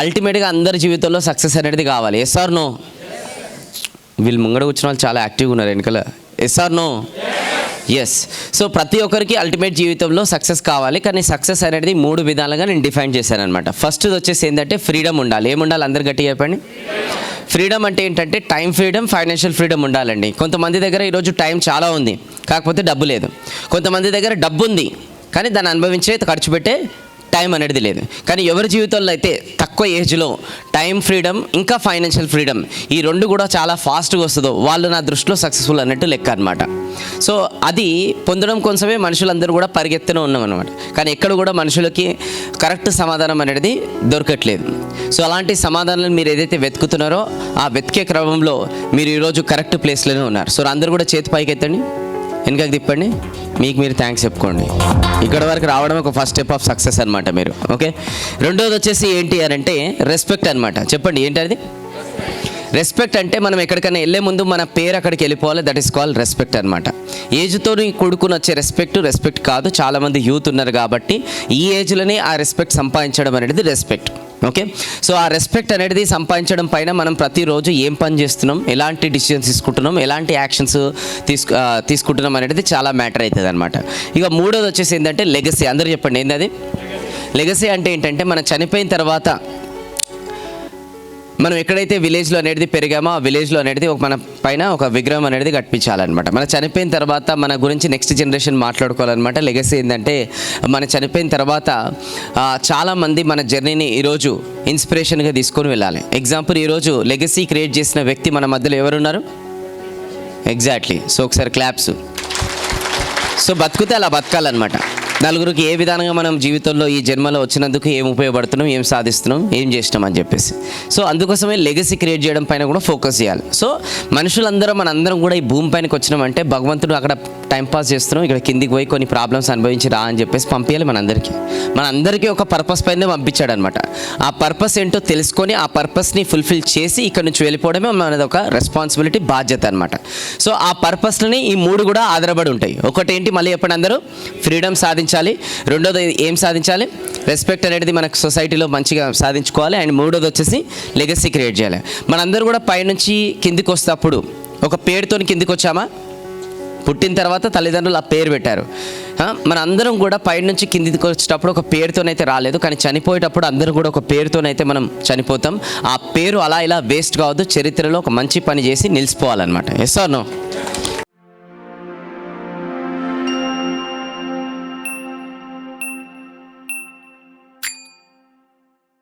అల్టిమేట్గా అందరి జీవితంలో సక్సెస్ అనేది కావాలి. ఎస్ఆర్ నో వీళ్ళు ముంగడ కూర్చున్న వాళ్ళు చాలా యాక్టివ్గా ఉన్నారు వెనకాల ఎస్ఆర్ నో ఎస్ సో ప్రతి ఒక్కరికి అల్టిమేట్ జీవితంలో సక్సెస్ కావాలి. కానీ సక్సెస్ అనేది మూడు విధాలుగా నేను డిఫైన్ చేశాను అనమాట ఫస్ట్ వచ్చేసి ఏంటంటే ఫ్రీడమ్ ఉండాలి. ఏముండాలి? అందరు గట్టిగా చెప్పండి. ఫ్రీడమ్ అంటే ఏంటంటే టైం ఫ్రీడమ్ ఫైనాన్షియల్ ఫ్రీడమ్ ఉండాలండి. కొంతమంది దగ్గర ఈరోజు టైం చాలా ఉంది. కాకపోతే డబ్బు లేదు. కొంతమంది దగ్గర డబ్బు ఉంది. కానీ దాన్ని అనుభవించే ఖర్చు పెట్టే టైం అనేది లేదు. కానీ ఎవరి జీవితంలో అయితే తక్కువ ఏజ్లో టైం ఫ్రీడమ్ ఇంకా ఫైనాన్షియల్ ఫ్రీడమ్ ఈ రెండు కూడా చాలా ఫాస్ట్గా వస్తుందో వాళ్ళు నా దృష్టిలో సక్సెస్ఫుల్ అన్నట్టు లెక్క అనమాట సో అది పొందడం కోసమే మనుషులందరూ కూడా పరిగెత్తున ఉన్నాం అనమాట కానీ ఎక్కడ కూడా మనుషులకి కరెక్ట్ సమాధానం అనేది దొరకట్లేదు. సో అలాంటి సమాధానాలను మీరు ఏదైతే వెతుకుతున్నారో ఆ వెతికే క్రమంలో మీరు ఈరోజు కరెక్ట్ ప్లేస్లోనే ఉన్నారు. సో అందరూ కూడా చేతి పైకి ఎత్తండి వెనకకి తిప్పండి. మీకు మీరు థ్యాంక్స్ చెప్పుకోండి. ఇక్కడ వరకు రావడం ఒక ఫస్ట్ స్టెప్ ఆఫ్ సక్సెస్ అనమాట మీరు. ఓకే రెండోది వచ్చేసి ఏంటి అని అంటే రెస్పెక్ట్ అనమాట చెప్పండి ఏంటి అది రెస్పెక్ట్ అంటే మనం ఎక్కడికైనా వెళ్ళే ముందు మన పేరు అక్కడికి వెళ్ళిపోవాలి. దట్ ఈస్ కాల్ రెస్పెక్ట్ అనమాట ఏజ్తో కొడుకుని వచ్చే రెస్పెక్ట్ రెస్పెక్ట్ కాదు. చాలామంది యూత్ ఉన్నారు కాబట్టి ఈ ఏజ్లోనే ఆ రెస్పెక్ట్ సంపాదించడం అనేది రెస్పెక్ట్ ఓకే సో ఆ రెస్పెక్ట్ అనేది సంపాదించడం పైన మనం ప్రతిరోజు ఏం పని చేస్తున్నాం? ఎలాంటి డిసిషన్స్ తీసుకుంటున్నాం? ఎలాంటి యాక్షన్స్ తీసుకు తీసుకుంటున్నాం అనేది చాలా మ్యాటర్ అవుతుంది అనమాట ఇక మూడోది వచ్చేసి ఏంటంటే లెగసీ అందరూ చెప్పండి ఏంది అది లెగసీ అంటే ఏంటంటే మనం చనిపోయిన తర్వాత మనం ఎక్కడైతే విలేజ్లో అనేది పెరిగామో ఆ విలేజ్లో అనేది ఒక మన పైన ఒక విగ్రహం అనేది కట్టించాలన్నమాట. మన చనిపోయిన తర్వాత మన గురించి నెక్స్ట్ జనరేషన్ మాట్లాడుకోవాలన్నమాట. లెగసీ ఏంటంటే మన చనిపోయిన తర్వాత చాలామంది మన జర్నీని ఈరోజు ఇన్స్పిరేషన్గా తీసుకొని వెళ్ళాలి. ఎగ్జాంపుల్ ఈరోజు లెగసీ క్రియేట్ చేసిన వ్యక్తి మన మధ్యలో ఎవరున్నారు? ఎగ్జాక్ట్లీ సో ఒకసారి క్లాప్స్ సో బతుకుతే అలా బతకాలన్నమాట. నలుగురికి ఏ విధానంగా మనం జీవితంలో ఈ జన్మలో వచ్చినందుకు ఏం ఉపయోగపడుతున్నాం ఏం సాధిస్తున్నాం ఏం చేసినాం అని చెప్పేసి. సో అందుకోసమే లెగసీ క్రియేట్ చేయడం పైన కూడా ఫోకస్ చేయాలి. సో మనుషులందరం మనందరం కూడా ఈ భూమి పైనకి వచ్చినామంటే భగవంతుడు అక్కడ టైం పాస్ చేస్తున్నాం. ఇక్కడ కిందికి పోయి కొన్ని ప్రాబ్లమ్స్ అనుభవించి రా అని చెప్పేసి పంపించాలి మనందరికీ. మనందరికీ ఒక పర్పస్ పైన పంపించాడు అనమాట ఆ పర్పస్ ఏంటో తెలుసుకొని ఆ పర్పస్ని ఫుల్ఫిల్ చేసి ఇక్కడ నుంచి వెళ్ళిపోవడమే మనది ఒక రెస్పాన్సిబిలిటీ బాధ్యత అనమాట సో ఆ పర్పస్లని ఈ మూడు కూడా ఆధారపడి ఉంటాయి. ఒకటి ఏంటి? మళ్ళీ చెప్పండి అందరూ. ఫ్రీడమ్ సాధించాలి. రెండోది ఏం సాధించాలి? రెస్పెక్ట్ అనేది మనకు సొసైటీలో మంచిగా సాధించుకోవాలి. అండ్ మూడోది వచ్చేసి లెగసీ క్రియేట్ చేయాలి. మనందరూ కూడా పైనుంచి కిందికి వస్తే అప్పుడు ఒక పేరుతో కిందికి వచ్చామా? పుట్టిన తర్వాత తల్లిదండ్రులు ఆ పేరు పెట్టారు. మన అందరం కూడా పైనుంచి కిందికి వచ్చేటప్పుడు ఒక పేరుతోనైతే రాలేదు. కానీ చనిపోయేటప్పుడు అందరం కూడా ఒక పేరుతోనైతే మనం చనిపోతాం. ఆ పేరు అలా ఇలా వేస్ట్ కావద్దు. చరిత్రలో ఒక మంచి పని చేసి నిలిచిపోవాలన్నమాట. Yes are no